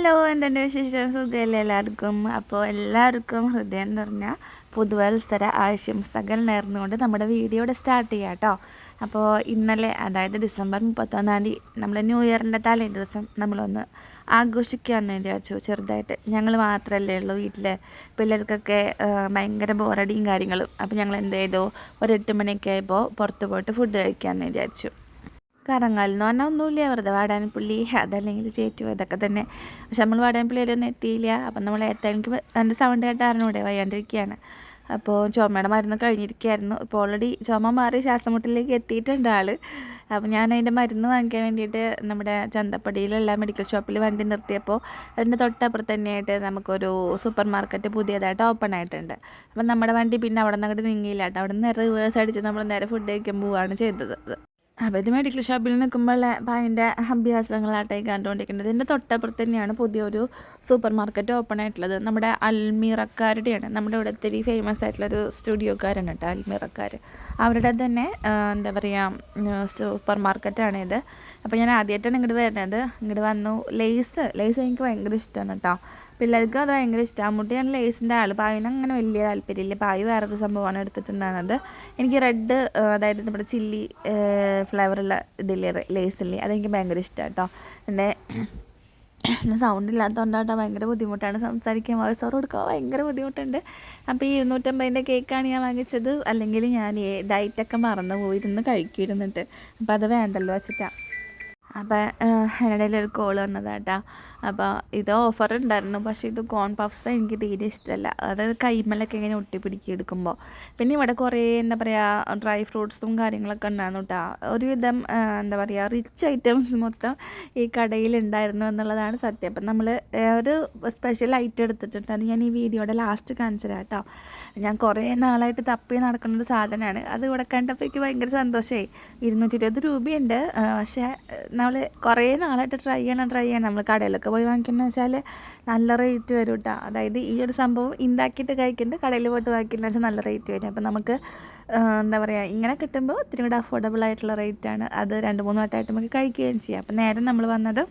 Hello എന്തുണ്ട് വിശേഷം? സുഖമല്ലേ എല്ലാവർക്കും? അപ്പോൾ എല്ലാവർക്കും ഹൃദയം നിറഞ്ഞ പുതുവത്സര ആശംസകൾ നേർന്നുകൊണ്ട് നമ്മുടെ വീഡിയോയുടെ സ്റ്റാർട്ട് ചെയ്യാം കേട്ടോ അപ്പോൾ ഇന്നലെ അതായത് ഡിസംബർ മുപ്പത്തൊന്നാം തീയതി നമ്മൾ ന്യൂ ഇയറിന്റെ തലേ ദിവസം നമ്മളൊന്ന് ആഘോഷിക്കാമെന്ന് വിചാരിച്ചു. ചെറുതായിട്ട് ഞങ്ങൾ മാത്രമല്ലേ ഉള്ളൂ വീട്ടിലെ. പിള്ളേർക്കൊക്കെ ഭയങ്കര ബോറടിയും കാര്യങ്ങളും. അപ്പോൾ ഞങ്ങൾ എന്ത് ചെയ്തു? ഒരു എട്ട് മണിയൊക്കെ ആയപ്പോൾ പുറത്ത് പോയിട്ട് ഫുഡ് കഴിക്കാമെന്ന് വിചാരിച്ചു. കറങ്ങാൽ എന്ന് പറഞ്ഞാൽ ഒന്നുമില്ല വെറുതെ വാടാനപ്പുള്ളി അതല്ലെങ്കിൽ ചേറ്റു ഇതൊക്കെ തന്നെ. പക്ഷെ നമ്മൾ വാടാനപ്പള്ളി വരെ ഒന്നും എത്തിയില്ല. അപ്പം നമ്മൾ എത്താൻ എനിക്ക് എന്റെ സൗണ്ട് കേട്ട് അറിഞ്ഞൂടെ വയ്യാണ്ടിരിക്കുകയാണ്. അപ്പോൾ ചുമയുടെ മരുന്ന് കഴിഞ്ഞിരിക്കുകയായിരുന്നു. ഇപ്പോൾ ഓൾറെഡി ചുമ മാറി ശ്വാസമുട്ടിലേക്ക് എത്തിയിട്ടുണ്ട് ആൾ അപ്പോൾ ഞാൻ അതിന്റെ മരുന്ന് വാങ്ങിക്കാൻ വേണ്ടിയിട്ട് നമ്മുടെ ചന്തപ്പടിയിലുള്ള മെഡിക്കൽ ഷോപ്പിൽ വണ്ടി നിർത്തിയപ്പോൾ അതിന്റെ തൊട്ടപ്പുറത്ത് തന്നെയായിട്ട് നമുക്കൊരു സൂപ്പർ മാർക്കറ്റ് പുതിയതായിട്ട് ഓപ്പൺ ആയിട്ടുണ്ട്. അപ്പം നമ്മുടെ വണ്ടി പിന്നെ അവിടെ നിന്ന് അങ്ങോട്ട് നീങ്ങിയില്ല കേട്ടോ. അവിടെ നിന്ന് റിവേഴ്സ് അടിച്ച് നമ്മൾ നേരെ ഫുഡ് കഴിക്കാൻ പോവുകയാണ് ചെയ്തത്. അപ്പോൾ ഇത് മെഡിക്കൽ ഷോപ്പിൽ നിൽക്കുമ്പോൾ അപ്പോൾ അതിന്റെ അഭ്യാസങ്ങളായിട്ടായി കണ്ടുകൊണ്ടിരിക്കുന്നത് ഇതിന്റെ തൊട്ടപ്പുറത്ത് തന്നെയാണ് പുതിയൊരു സൂപ്പർ മാർക്കറ്റ് ഓപ്പൺ ആയിട്ടുള്ളത്. നമ്മുടെ അൽമീറക്കാരുടെയാണ്. നമ്മുടെ ഇവിടെ ഒത്തിരി ഫേമസ് ആയിട്ടുള്ളൊരു സ്റ്റുഡിയോക്കാരാണ് കേട്ടോ അൽമീറക്കാർ അവരുടെ തന്നെ എന്താ പറയുക സൂപ്പർ മാർക്കറ്റാണ് ഇത് അപ്പോൾ ഞാൻ ആദ്യമായിട്ടാണ് ഇങ്ങോട്ട് വരുന്നത് ഇങ്ങോട്ട് വന്നു. ലേസ്. ലേസ് എനിക്ക് ഭയങ്കര ഇഷ്ടമാണ് കേട്ടോ പിള്ളേർക്ക് അത് ഭയങ്കര ഇഷ്ടമാണ് ഞാൻ ലേസിന്റെ ആൾ പായിന് അങ്ങനെ വലിയ താല്പര്യമില്ല. പായ് വേറൊരു സംഭവമാണ് എടുത്തിട്ടുണ്ടായിരുന്നത്. എനിക്ക് റെഡ് അതായത് നമ്മുടെ ചില്ലി ഫ്ലേവറുള്ള ഇതില്ലേ ലേസില്ലേ അതെനിക്ക് ഭയങ്കര ഇഷ്ടമാണ് കേട്ടോ എന്റെ സൗണ്ട് ഇല്ലാത്തതുകൊണ്ടാട്ടോ ഭയങ്കര ബുദ്ധിമുട്ടാണ് സംസാരിക്കാൻ. വോയിസ് ഓവർ കൊടുക്കാൻ ഭയങ്കര ബുദ്ധിമുട്ടുണ്ട്. അപ്പോൾ ഈ ഇരുന്നൂറ്റമ്പതിന്റെ കേക്കാണ് ഞാൻ വാങ്ങിച്ചത്. അല്ലെങ്കിൽ ഞാൻ ഡയറ്റൊക്കെ മറന്നു പോയിരുന്നു കഴിക്കുമായിരുന്നിട്ട് അപ്പോൾ അത് വേണ്ടല്ലോ വെച്ചിട്ടാണ് അപ്പോൾ അതിനിടയിൽ ഒരു കോൾ വന്നതാട്ടാ. അപ്പോൾ ഇത് ഓഫർ ഉണ്ടായിരുന്നു. പക്ഷേ ഇത് കോൺ പഫ്സ് എനിക്ക് തീരെ ഇഷ്ടമല്ല അത് കൈമലൊക്കെ ഇങ്ങനെ ഒട്ടിപ്പിടിക്കി എടുക്കുമ്പോൾ പിന്നെ ഇവിടെ കുറേ എന്താ പറയുക ഡ്രൈ ഫ്രൂട്ട്സും കാര്യങ്ങളൊക്കെ ഉണ്ടായിരുന്നു കേട്ടോ ഒരുവിധം എന്താ പറയുക റിച്ച് ഐറ്റംസ് മൊത്തം ഈ കടയിൽ ഉണ്ടായിരുന്നു എന്നുള്ളതാണ് സത്യം. അപ്പം നമ്മൾ ഒരു സ്പെഷ്യൽ ഐറ്റം എടുത്തിട്ടുണ്ട്. അത് ഞാൻ ഈ വീഡിയോയുടെ ലാസ്റ്റ് കാണിച്ചു തരാം കേട്ടോ ഞാൻ കുറേ നാളായിട്ട് തപ്പി നടക്കുന്ന ഒരു സാധനമാണ്. അത് ഇവിടെ കണ്ടപ്പോൾ എനിക്ക് ഭയങ്കര സന്തോഷമായി ഇരുന്നൂറ്റി ഇരുപത് രൂപയുണ്ട്. പക്ഷേ നമ്മൾ കുറേ നാളായിട്ട് ട്രൈ ചെയ്യണം ട്രൈ ചെയ്യണം. നമ്മൾ കടയിലൊക്കെ പോയി വാങ്ങിക്കുന്ന വെച്ചാൽ നല്ല റേറ്റ് വരും കേട്ടോ അതായത് ഈ ഒരു സംഭവം ഉണ്ടാക്കിയിട്ട് കഴിക്കുന്നുണ്ട് കടയിൽ പോയിട്ട് വാങ്ങിക്കുന്ന വെച്ചാൽ നല്ല റേറ്റ് വരും. അപ്പോൾ നമുക്ക് എന്താ പറയുക ഇങ്ങനെ കിട്ടുമ്പോൾ ഒത്തിരി കൂടെ അഫോർഡബിൾ ആയിട്ടുള്ള റേറ്റാണ് അത് രണ്ട് മൂന്ന് വട്ടമായിട്ട് നമുക്ക് കഴിക്കുകയും ചെയ്യാം. അപ്പം നേരെ നമ്മൾ വന്നത്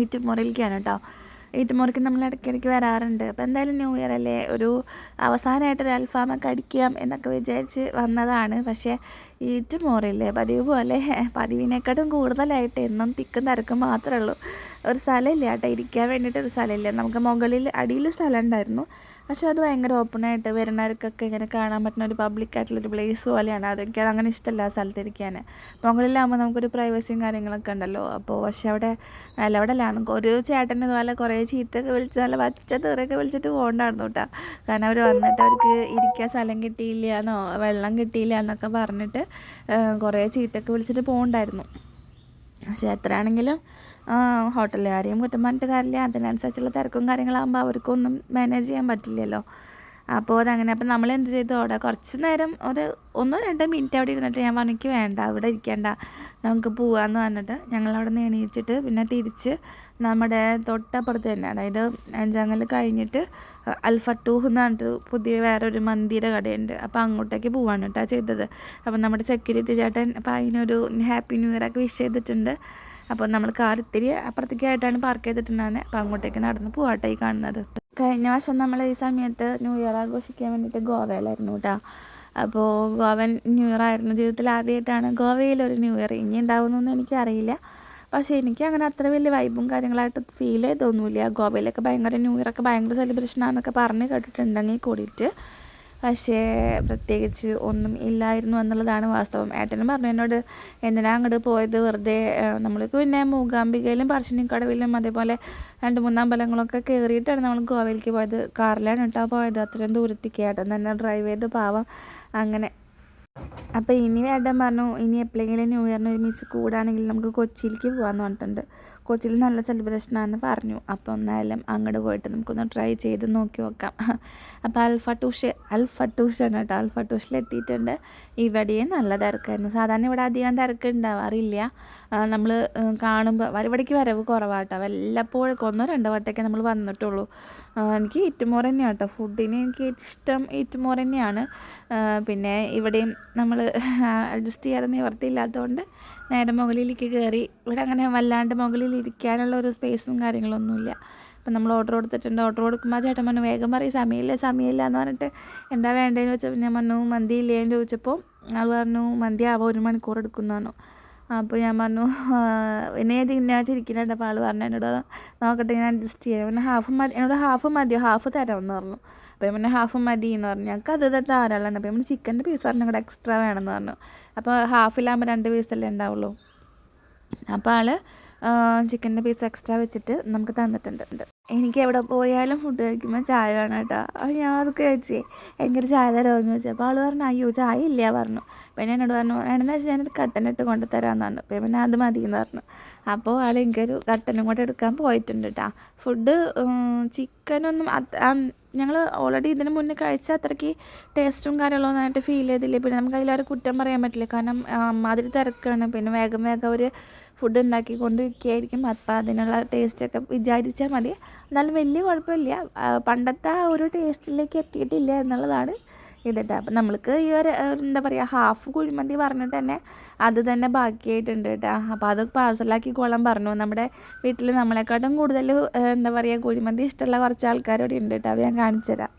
ഈറ്റുമുറിയിലേക്കാണ് കേട്ടോ ഈറ്റുമുറിക്ക് നമ്മൾ ഇടയ്ക്കിടയ്ക്ക് വരാറുണ്ട്. അപ്പോൾ എന്തായാലും ന്യൂ ഇയർ അല്ലേ? ഒരു അവസാനമായിട്ട് ഒരു അൽഫാമൊക്കെ അടിക്കാം എന്നൊക്കെ വിചാരിച്ച് വന്നതാണ്. പക്ഷേ ഈറ്റുമുറിയില്ലേ പതിവ് പോലെ പതിവിനെക്കാട്ടും കൂടുതലായിട്ട് എന്നും തിക്കും തിരക്കും മാത്രമേ ഉള്ളൂ ഒരു സ്ഥലമില്ല കേട്ടോ. ഇരിക്കാൻ വേണ്ടിയിട്ട് ഒരു സ്ഥലമില്ല. നമുക്ക് മുകളിൽ അടിയിൽ സ്ഥലം ഉണ്ടായിരുന്നു പക്ഷെ അത് ഭയങ്കര ഓപ്പണായിട്ട് വരുന്നവർക്കൊക്കെ ഇങ്ങനെ കാണാൻ പറ്റുന്ന ഒരു പബ്ലിക് ആയിട്ടുള്ളൊരു പ്ലേസ് പോലെയാണ്. അതൊക്കെ അങ്ങനെ ഇഷ്ടമല്ല ആ സ്ഥലത്ത് ഇരിക്കാൻ. മുകളിലാകുമ്പോൾ നമുക്കൊരു പ്രൈവസിയും കാര്യങ്ങളൊക്കെ ഉണ്ടല്ലോ. അപ്പോൾ പക്ഷെ അവിടെ അല്ല അവിടെ അല്ല നമുക്ക് ഒരു ചേട്ടൻ ഇതുപോലെ കുറേ ചീത്തൊക്കെ വിളിച്ച് നല്ല പച്ച തെറിയൊക്കെ വിളിച്ചിട്ട് പോകണ്ടായിരുന്നു കേട്ടോ. കാരണം അവർ വന്നിട്ട് അവർക്ക് ഇരിക്കാൻ സ്ഥലം കിട്ടിയില്ല എന്നോ വെള്ളം കിട്ടിയില്ല എന്നൊക്കെ പറഞ്ഞിട്ട് കുറേ ചീത്തൊക്കെ വിളിച്ചിട്ട് പോകണ്ടായിരുന്നു. പക്ഷേ എത്രയാണെങ്കിലും ഹോട്ടലുകാരെയും കുറ്റം പറഞ്ഞിട്ട് കാര്യമില്ല. അതിനനുസരിച്ചുള്ള തിരക്കും കാര്യങ്ങളാകുമ്പോൾ അവർക്കൊന്നും മാനേജ് ചെയ്യാൻ പറ്റില്ലല്ലോ. അപ്പോൾ അതങ്ങനെ. അപ്പം നമ്മൾ എന്ത് ചെയ്തു? അവിടെ കുറച്ച് നേരം ഒരു ഒന്നോ രണ്ടോ മിനിറ്റ് അവിടെ ഇരുന്നിട്ട് ഞാൻ പറഞ്ഞു എനിക്ക് വേണ്ട അവിടെ ഇരിക്കേണ്ട നമുക്ക് പോവാന്ന് പറഞ്ഞിട്ട് ഞങ്ങൾ അവിടെ നിന്ന് എണീച്ചിട്ട് പിന്നെ തിരിച്ച് നമ്മുടെ തൊട്ടപ്പുറത്ത് തന്നെ അതായത് അഞ്ചാങ്ങൽ കഴിഞ്ഞിട്ട് അൽഫത്തൂഹ് എന്ന് പറഞ്ഞിട്ട് പുതിയ വേറൊരു മന്തിയുടെ കടയുണ്ട്. അപ്പോൾ അങ്ങോട്ടേക്ക് പോവാണ് കേട്ടോ ചെയ്തത്. അപ്പം നമ്മുടെ സെക്യൂരിറ്റി ചേട്ടൻ അപ്പോൾ അതിനൊരു ഹാപ്പി ന്യൂ ഇയർ ഒക്കെ വിഷ് ചെയ്തിട്ടുണ്ട്. അപ്പോൾ നമ്മൾ കാർ ഇത്തിരി അപ്പുറത്തേക്കായിട്ടാണ് പാർക്ക് ചെയ്തിട്ടുണ്ടായിരുന്നത് അപ്പോൾ അങ്ങോട്ടേക്ക് നടന്ന് പോവാട്ടായി കാണുന്നത്. കഴിഞ്ഞ വർഷം നമ്മൾ ഈ സമയത്ത് ന്യൂ ഇയർ ആഘോഷിക്കാൻ വേണ്ടിയിട്ട് ഗോവയിലായിരുന്നു കേട്ടോ അപ്പോൾ ഗോവൻ ന്യൂ ഇയർ ആയിരുന്നു ജീവിതത്തിൽ ആദ്യമായിട്ടാണ് ഗോവയിൽ ഒരു ന്യൂ ഇയർ ഇനി ഉണ്ടാവുന്നൊന്നും എനിക്കറിയില്ല. പക്ഷേ എനിക്ക് അങ്ങനെ അത്ര വലിയ വൈബും കാര്യങ്ങളായിട്ട് ഫീൽ ചെയ്തൊന്നുമില്ല. ഗോവയിലൊക്കെ ഭയങ്കര ന്യൂ ഇയറൊക്കെ ഭയങ്കര സെലിബ്രേഷൻ ആണെന്നൊക്കെ പറഞ്ഞ് കേട്ടിട്ടുണ്ടെങ്കിൽ കൂടിയിട്ട് പക്ഷേ പ്രത്യേകിച്ച് ഒന്നും ഇല്ലായിരുന്നു എന്നുള്ളതാണ് വാസ്തവം. ഏട്ടനും പറഞ്ഞു എന്നോട് എന്തിനാ അങ്ങോട്ട് പോയത്? വെറുതെ നമ്മൾക്ക് പിന്നെ മൂകാംബികയിലും പറശ്ശിനിക്കടവിലും അതേപോലെ രണ്ട് മൂന്ന് അമ്പലങ്ങളൊക്കെ കയറിയിട്ടാണ് നമ്മൾ ഗോവയിലേക്ക് പോയത്. കാറിലാണ് കേട്ടോ പോയത്. അത്രയും ദൂരത്തേക്ക്. ഏട്ടൻ തന്നെ ഡ്രൈവ് ചെയ്ത് പാവം. അങ്ങനെ. അപ്പോൾ ഇനി ഏട്ടൻ പറഞ്ഞു ഇനി എപ്പോഴെങ്കിലും ന്യൂ ഇയറിന് ഒരുമിച്ച് കൂടാണെങ്കിൽ നമുക്ക് കൊച്ചിയിലേക്ക് പോകാമെന്ന് പറഞ്ഞിട്ടുണ്ട്. കൊച്ചിയിൽ നല്ല സെലിബ്രേഷൻ ആണെന്ന് പറഞ്ഞു. അപ്പോൾ എന്നാലും അങ്ങോട്ട് പോയിട്ട് നമുക്കൊന്ന് ട്രൈ ചെയ്ത് നോക്കി നോക്കാം. അപ്പോൾ അൽഫട്ടൂഷ് അൽഫട്ടൂഷാണ് കേട്ടോ അൽഫട്ടൂഷിൽ എത്തിയിട്ടുണ്ട്. ഇവിടെയും നല്ല തിരക്കായിരുന്നു. സാധാരണ ഇവിടെ അധികം തിരക്ക് ഉണ്ടാവാറില്ല. നമ്മൾ കാണുമ്പോൾ ഇവിടേക്ക് വരവ് കുറവാട്ടോ. വല്ലപ്പോഴൊക്കെ ഒന്നോ രണ്ടോ വട്ടമൊക്കെ നമ്മൾ വന്നിട്ടുള്ളൂ. എനിക്ക് ഈറ്റുമോർ തന്നെയാണ് കേട്ടോ ഫുഡിന് എനിക്ക് ഇഷ്ടം ഈറ്റുമോർ തന്നെയാണ്. പിന്നെ ഇവിടെയും നമ്മൾ അഡ്ജസ്റ്റ് ചെയ്യാതെ നിവർത്തിയില്ലാത്തതുകൊണ്ട് നേരെ മുകളിലേക്ക് കയറി. ഇവിടെ അങ്ങനെ വല്ലാണ്ട് മുകളിൽ ഇരിക്കാനുള്ള ഒരു സ്പേസും കാര്യങ്ങളൊന്നുമില്ല. അപ്പം നമ്മൾ ഓർഡർ കൊടുത്തിട്ടുണ്ട്. ഓർഡർ കൊടുക്കുമ്പോൾ ചേട്ടൻ പറഞ്ഞു വേഗം പറയും സമയമില്ല സമയമില്ല എന്ന് പറഞ്ഞിട്ട് എന്താ വേണ്ടതെന്ന് ചോദിച്ചപ്പോൾ ഞാൻ പറഞ്ഞു മന്തി ഇല്ലേന്ന് ചോദിച്ചപ്പോൾ ആൾ പറഞ്ഞു മന്തി ആവാം ഒരു മണിക്കൂർ എടുക്കുന്നു അപ്പോൾ ഞാൻ പറഞ്ഞു പിന്നെ ഞാൻ തിന്നാച്ചിരിക്കുന്നുണ്ട് അപ്പോൾ ആൾ പറഞ്ഞു എന്നോട് നോക്കട്ടെ ഞാൻ അഡ്ജസ്റ്റ് ചെയ്യാം. പിന്നെ ഹാഫ് മതി എന്നോട് ഹാഫ് മതിയോ? ഹാഫ് തരാമെന്ന് പറഞ്ഞു. അപ്പോൾ ഞാൻ ഹാഫ് മതി എന്ന് പറഞ്ഞു. ഞങ്ങൾക്ക് അത് ധാരാളമാണ് അപ്പോൾ നമ്മൾ ചിക്കന്റെ പീസ് പറഞ്ഞു കൂടെ എക്സ്ട്രാ വേണമെന്ന് പറഞ്ഞു. അപ്പോൾ ഹാഫിലാകുമ്പോൾ രണ്ട് പീസല്ലേ ഉണ്ടാവുള്ളൂ. അപ്പോൾ ആൾ ചിക്കന്റെ പീസ് എക്സ്ട്രാ വെച്ചിട്ട് നമുക്ക് തന്നിട്ടുണ്ട്. എനിക്ക് എവിടെ പോയാലും ഫുഡ് കഴിക്കുമ്പോൾ ചായ വേണം കേട്ടോ. അപ്പോൾ ഞാൻ അതൊക്കെ ചോദിച്ചേ എനിക്കൊരു ചായ തരാമെന്ന് ചോദിച്ചു. അപ്പോൾ ആൾ പറഞ്ഞു അയ്യോ ചായ ഇല്ല പറഞ്ഞു. പിന്നെ എന്നോട് പറഞ്ഞു വേണമെന്ന് വെച്ചാൽ ഞാനൊരു കട്ടനിട്ട് കൊണ്ട് തരാമെന്ന് പറഞ്ഞു. അപ്പോൾ പിന്നെ അത് മതി എന്ന് പറഞ്ഞു. അപ്പോൾ ആൾ എനിക്കൊരു കട്ടനും കൂടെ എടുക്കാൻ പോയിട്ടുണ്ട് കേട്ടോ ഫുഡ് ചിക്കനൊന്നും ഞങ്ങൾ ഓൾറെഡി ഇതിന് മുന്നേ കഴിച്ച അത്രയ്ക്ക് ടേസ്റ്റും കാര്യങ്ങളൊന്നും ആയിട്ട് ഫീൽ ചെയ്തില്ല. പിന്നെ നമുക്ക് അതിലൊരു കുറ്റം പറയാൻ പറ്റില്ല. കാരണം മാതിരി തിരക്കാണ്. പിന്നെ വേഗം വേഗം അവർ ഫുഡ് ഉണ്ടാക്കി കൊണ്ടിരിക്കുകയായിരിക്കും അപ്പം അതിനുള്ള ടേസ്റ്റൊക്കെ വിചാരിച്ചാൽ മതി. എന്നാലും വലിയ കുഴപ്പമില്ല. പണ്ടത്തെ ആ ഒരു ടേസ്റ്റിലേക്ക് എത്തിയിട്ടില്ല എന്നുള്ളതാണ് ഇതിട്ട്. അപ്പം നമ്മൾക്ക് ഈ ഒരു എന്താ പറയുക ഹാഫ് കുഴിമന്തി പറഞ്ഞിട്ട് തന്നെ അത് തന്നെ ബാക്കിയായിട്ടുണ്ട് കേട്ടോ. അപ്പോൾ അത് പാഴ്സലാക്കി കൊള്ളാൻ പറഞ്ഞു. നമ്മുടെ വീട്ടിൽ നമ്മളെക്കാട്ടും കൂടുതൽ എന്താ പറയുക കുഴിമന്തി ഇഷ്ടമുള്ള കുറച്ച് ആൾക്കാരോട് ഉണ്ട് കേട്ടോ. അത് ഞാൻ കാണിച്ചു തരാം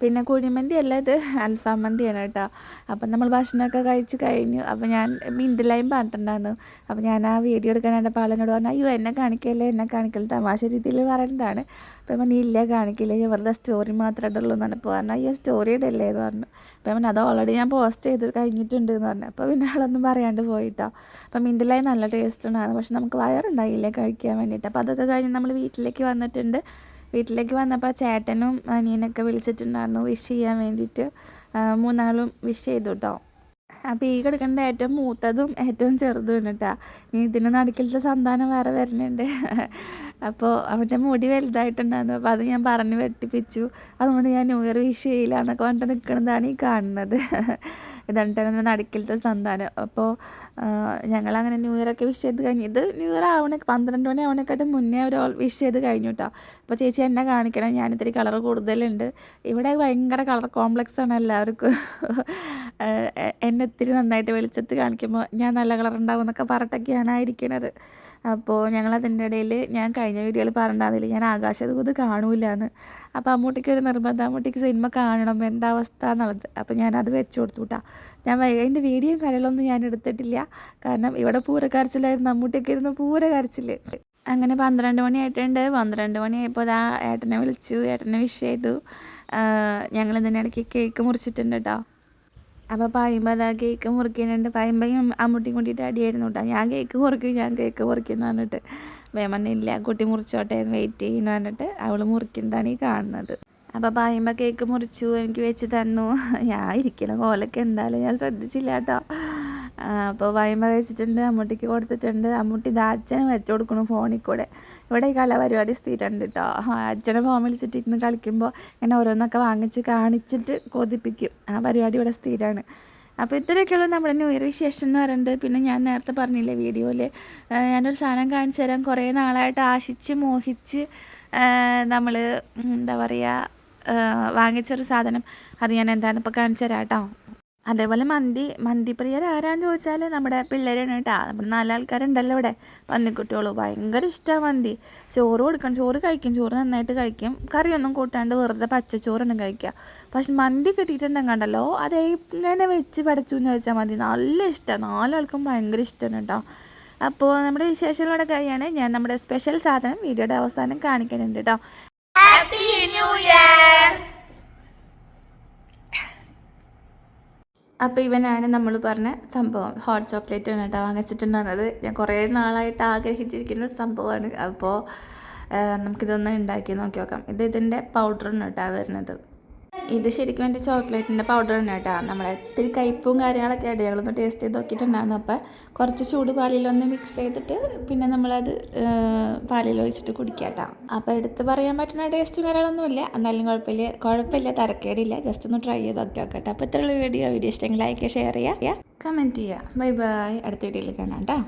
പിന്നെ കുഴിമന്തി അല്ല ഇത് അൽഫാം മന്തിയാണ് കേട്ടോ. അപ്പം നമ്മൾ ഭക്ഷണമൊക്കെ കഴിച്ച് കഴിഞ്ഞു. അപ്പം ഞാൻ മിണ്ടിലായും പറഞ്ഞിട്ടുണ്ടായിരുന്നു. അപ്പം ഞാൻ ആ വീഡിയോ എടുക്കാൻ എന്റെ പാളനോട് പറഞ്ഞു അയ്യോ എന്നെ കാണിക്കല്ലേ? എന്നെ കാണിക്കല്ലേ? തമാശ രീതിയിൽ പറയുന്നതാണ്. അപ്പം നീ ഇല്ല കാണിക്കില്ല. ഞാൻ വെറുതെ സ്റ്റോറി മാത്രമേ ഉള്ളൂ എന്നാണ് ഇപ്പോൾ പറഞ്ഞു അയ്യോ സ്റ്റോറി ഇടല്ലേ? എന്ന് പറഞ്ഞു. അപ്പം ഞാൻ അത് ഓൾറെഡി ഞാൻ പോസ്റ്റ് ചെയ്ത് കഴിഞ്ഞിട്ടുണ്ട് എന്ന് പറഞ്ഞു. അപ്പോൾ പിന്നെ ആളൊന്നും പറയാണ്ട് പോയിട്ടോ അപ്പം മിണ്ടിലായി നല്ല ടേസ്റ്റ് ഉണ്ടായിരുന്നു. പക്ഷെ നമുക്ക് വയറുണ്ടായില്ലേ കഴിക്കാൻ വേണ്ടിയിട്ട്. അപ്പോൾ അതൊക്കെ കഴിഞ്ഞ് നമ്മൾ വീട്ടിലേക്ക് വന്നിട്ടുണ്ട്. വീട്ടിലേക്ക് വന്നപ്പോൾ ചേട്ടനും അനിയനൊക്കെ വിളിച്ചിട്ടുണ്ടായിരുന്നു വിഷ് ചെയ്യാൻ വേണ്ടിയിട്ട്. മൂന്നാളും വിഷ് ചെയ്തു കേട്ടോ അപ്പോൾ ഈ കിടക്കേണ്ട ഏറ്റവും മൂത്തതും ഏറ്റവും ചെറുതും കേട്ടോ ഇനി ഇതിന് നടുക്കിലത്തെ സന്താനം വേറെ വരുന്നുണ്ട്. അപ്പോൾ അവന്റെ മുടി വലുതായിട്ടുണ്ടായിരുന്നു. അപ്പോൾ അത് ഞാൻ പറഞ്ഞ് വെട്ടിപ്പിച്ചു. അതുകൊണ്ട് ഞാൻ ന്യൂ ഇയർ വിഷ് ചെയ്യില്ല എന്നൊക്കെ പറഞ്ഞിട്ട് നിൽക്കുന്നതാണ് ഈ കാണുന്നത്. ഇതാണ് നടുക്കിലത്തെ സന്താനം. അപ്പോൾ ഞങ്ങളങ്ങനെ ന്യൂ ഇയറൊക്കെ വിഷ് ചെയ്ത് കഴിഞ്ഞു. ഇത് ന്യൂ ഇയർ ആവണ പന്ത്രണ്ട് മണി ആവണേക്കാട്ടും മുന്നേ അവർ വിഷ് ചെയ്ത് കഴിഞ്ഞു കേട്ടോ അപ്പോൾ ചേച്ചി എന്നെ കാണിക്കണം. ഞാനിത്തിരി കളർ കൂടുതലുണ്ട്. ഇവിടെ ഭയങ്കര കളർ കോംപ്ലക്സ് ആണ് എല്ലാവർക്കും. എന്നെ ഇത്തിരി നന്നായിട്ട് വെളിച്ചത്ത് കാണിക്കുമ്പോൾ ഞാൻ നല്ല കളർ ഉണ്ടാവും എന്നൊക്കെ പറഞ്ഞിട്ടൊക്കെയാണ് ഇരിക്കണത്. അപ്പോൾ ഞങ്ങൾ അതിന്റെ ഇടയിൽ ഞാൻ കഴിഞ്ഞ വീഡിയോയിൽ പറഞ്ഞിട്ടില്ല ഞാൻ ആകാശദൂത് കാണൂല എന്ന് അപ്പോൾ അമ്മൂട്ടിക്ക് ഒരു നിർബന്ധം അമ്മൂട്ടിക്ക് സിനിമ കാണണം എന്താ അവസ്ഥ എന്നുള്ളത്. അപ്പോൾ ഞാനത് വെച്ച് കൊടുത്തു കേട്ടോ ഞാൻ അതിന്റെ വീഡിയോയും കാര്യങ്ങളൊന്നും ഞാൻ എടുത്തിട്ടില്ല. കാരണം ഇവിടെ പൂര കരച്ചിലായിരുന്നു അമ്മൂട്ടിയൊക്കെ ഇരുന്ന് പൂര കരച്ചിൽ അങ്ങനെ പന്ത്രണ്ട് മണി മണിയായിട്ടുണ്ട്. പന്ത്രണ്ട് മണിയായപ്പോൾ ആ ഏട്ടനെ വിളിച്ചു ഏട്ടനെ വിഷ് ചെയ്തു. ഞങ്ങൾ ഇതിനിടയ്ക്ക് കേക്ക് മുറിച്ചിട്ടുണ്ട് കേട്ടോ അപ്പോൾ പായുമ്പോൾ അതാ കേക്ക് മുറിക്കുന്നുണ്ട്. പായുമ്പയും അമ്മൂട്ടിയും കൂട്ടിയിട്ട് അടിയായിരുന്നു കേട്ടോ ഞാൻ കേക്ക് മുറിക്കും ഞാൻ കേക്ക് മുറിക്കും എന്ന് പറഞ്ഞിട്ട് വേമണ്ണില്ല കുട്ടി മുറിച്ചോട്ടെ വെയിറ്റ് ചെയ്യുന്നു പറഞ്ഞിട്ട് അവൾ മുറിക്കുന്നതാണ് ഈ കാണുന്നത്. അപ്പോൾ പായുമ്പോൾ കേക്ക് മുറിച്ചു എനിക്ക് വെച്ച് തന്നു. ഞാൻ ഇരിക്കണ കോലൊക്കെ എന്തായാലും ഞാൻ ശ്രദ്ധിച്ചില്ല കേട്ടോ അപ്പോൾ വൈമ കഴിച്ചിട്ടുണ്ട് അമ്മൂട്ടിക്ക് കൊടുത്തിട്ടുണ്ട്. അമ്മൂട്ടി ഇത് അച്ഛന് വെച്ചു കൊടുക്കണു ഫോണിൽ കൂടെ. ഇവിടെ ഈ കലാപരിപാടി സ്ഥിരമുണ്ട് കേട്ടോ അച്ഛനെ ഫോൺ വിളിച്ചിട്ടിരുന്ന് കളിക്കുമ്പോൾ ഇങ്ങനെ ഓരോന്നൊക്കെ വാങ്ങിച്ച് കാണിച്ചിട്ട് കൊതിപ്പിക്കും. ആ പരിപാടി ഇവിടെ സ്ഥിരമാണ് അപ്പോൾ ഇത്രയൊക്കെയുള്ള നമ്മുടെ ന്യൂ ഇയർ വിശേഷം എന്ന് പറയുന്നത് പിന്നെ ഞാൻ നേരത്തെ പറഞ്ഞില്ലേ വീഡിയോയിൽ ഞാനൊരു സാധനം കാണിച്ചു തരാം. കുറേ നാളായിട്ട് ആശിച്ച് മോഹിച്ച് നമ്മൾ എന്താ പറയുക വാങ്ങിച്ചൊരു സാധനം. അത് ഞാൻ എന്താണെന്ന് ഇപ്പോൾ കാണിച്ചു തരാം കേട്ടോ അതേപോലെ മന്തി മന്തിപ്രിയർ ആരാന്ന് ചോദിച്ചാൽ നമ്മുടെ പിള്ളേരാണ് കേട്ടോ നമ്മുടെ നാലാൾക്കാരുണ്ടല്ലോ ഇവിടെ. പന്നിക്കുട്ടികൾ ഭയങ്കര ഇഷ്ടമാണ് മന്തി. ചോറ് കൊടുക്കണം ചോറ് കഴിക്കും. ചോറ് നന്നായിട്ട് കഴിക്കും. കറിയൊന്നും കൂട്ടാണ്ട് വെറുതെ പച്ചച്ചോറാണ് കഴിക്കുക പക്ഷെ മന്തി കിട്ടിയിട്ടുണ്ടെങ്കിൽ അത് എങ്ങനെ വെച്ച് പഠിച്ചു എന്ന് ചോദിച്ചാൽ മതി. നല്ല ഇഷ്ടമാണ് നാലാൾക്കും ഭയങ്കര ഇഷ്ടമാണ് കേട്ടോ അപ്പോൾ നമ്മുടെ വിശേഷങ്ങളോടെ കഴിയാണ്. ഞാൻ നമ്മുടെ സ്പെഷ്യൽ സാധനം വീഡിയോയുടെ അവസാനം കാണിക്കുന്നുണ്ട് കേട്ടോ ഹാപ്പി ന്യൂ ഇയർ അപ്പോൾ ഇവനാണ് നമ്മൾ പറഞ്ഞ സംഭവം. ഹോട്ട് ചോക്ലേറ്റ് ആണ് കേട്ടോ വാങ്ങിച്ചിട്ടുണ്ടാകുന്നത് ഞാൻ കുറേ നാളായിട്ട് ആഗ്രഹിച്ചിരിക്കുന്ന ഒരു സംഭവമാണ്. അപ്പോൾ നമുക്കിതൊന്ന് ഉണ്ടാക്കി നോക്കി നോക്കാം. ഇത് ഇതിന്റെ പൗഡറാണ് കേട്ടോ വരുന്നത്. ഇത് ശരിക്കും എന്റെ ചോക്ലേറ്റിന്റെ പൗഡർ തന്നെ കേട്ടോ. നമ്മളെ ഇത്തിരി കയ്പും കാര്യങ്ങളൊക്കെ ആയിട്ട് ഞങ്ങളൊന്ന് ടേസ്റ്റ് ചെയ്ത് നോക്കിയിട്ടുണ്ടായിരുന്നു. അപ്പോൾ കുറച്ച് ചൂട് പാലിലൊന്ന് മിക്സ് ചെയ്തിട്ട് പിന്നെ നമ്മളത് പാലിൽ ഒഴിച്ചിട്ട് കുടിക്കുക കേട്ടോ. അപ്പോൾ എടുത്ത് പറയാൻ പറ്റുന്ന ടേസ്റ്റും കാര്യങ്ങളൊന്നുമില്ല എന്നാലും കുഴപ്പമില്ല കുഴപ്പമില്ല തരക്കേടില്ല. ജസ്റ്റ് ഒന്ന് ട്രൈ ചെയ്ത് നോക്കി നോക്കട്ടെ. അപ്പോൾ ഇത്രയുള്ള വീഡിയോ വീഡിയോ ഇഷ്ടമെങ്കിൽ ലൈക്ക് ഷെയർ ചെയ്യുക കമന്റ് ചെയ്യുക. ബൈ ബൈ അടുത്ത വീഡിയോയിൽ കാണാം കേട്ടോ.